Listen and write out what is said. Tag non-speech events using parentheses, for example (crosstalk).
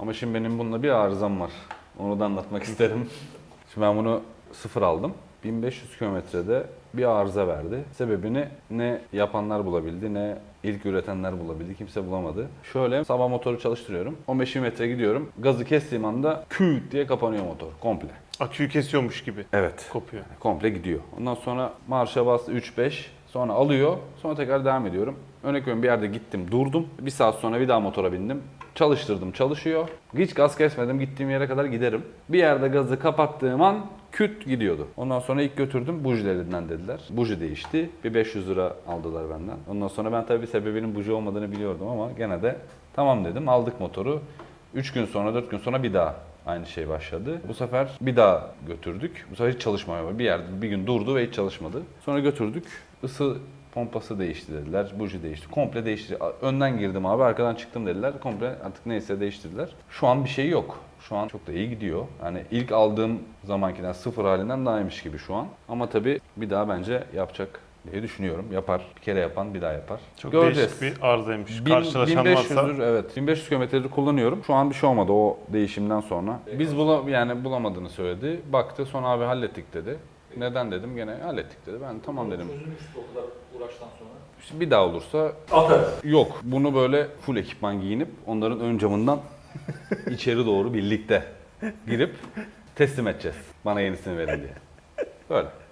Ama şimdi benim bununla bir arızam var. Onu da anlatmak (laughs) isterim. Şimdi ben bunu sıfır aldım. 1500 kilometrede bir arıza verdi. Sebebini ne yapanlar bulabildi ne ilk üretenler bulabildi. Kimse bulamadı. Şöyle sabah motoru çalıştırıyorum. 15 metre gidiyorum. Gazı kestiğim anda küt diye kapanıyor motor komple. Aküyü kesiyormuş gibi Evet. kopuyor. Komple gidiyor. Ondan sonra marşa bastı 3-5. Sonra alıyor. Sonra tekrar devam ediyorum. Örnek veriyorum bir yerde gittim durdum. Bir saat sonra bir daha motora bindim. Çalıştırdım çalışıyor. Hiç gaz kesmedim gittiğim yere kadar giderim. Bir yerde gazı kapattığım an küt gidiyordu. Ondan sonra ilk götürdüm bujilerinden dediler. Buji değişti. Bir 500 lira aldılar benden. Ondan sonra ben tabii sebebinin buji olmadığını biliyordum ama gene de tamam dedim aldık motoru. 3 gün sonra 4 gün sonra bir daha aynı şey başladı. Bu sefer bir daha götürdük. Bu sefer hiç çalışmıyor. Bir yerde bir gün durdu ve hiç çalışmadı. Sonra götürdük. Isı pompası değişti dediler. Buji değişti. Komple değişti. Önden girdim abi arkadan çıktım dediler. Komple artık neyse değiştirdiler. Şu an bir şey yok. Şu an çok da iyi gidiyor. Yani ilk aldığım zamankinden sıfır halinden daha iyiymiş gibi şu an. Ama tabii bir daha bence yapacak diye düşünüyorum. Yapar. Bir kere yapan bir daha yapar. Çok Göreceğiz. değişik bir arızaymış. Bin- Karşılaşan 1500'dür, varsa evet. 1500 kilometredir kullanıyorum. Şu an bir şey olmadı o değişimden sonra. Biz bula, yani bulamadığını söyledi. Baktı sonra abi hallettik dedi. Neden dedim gene hallettik dedi. Ben tamam dedim. Çözülmüştü o kadar uğraştan sonra. İşte bir daha olursa Atarız. yok. Bunu böyle full ekipman giyinip onların ön camından (laughs) içeri doğru birlikte girip teslim edeceğiz. Bana yenisini verin diye. Böyle.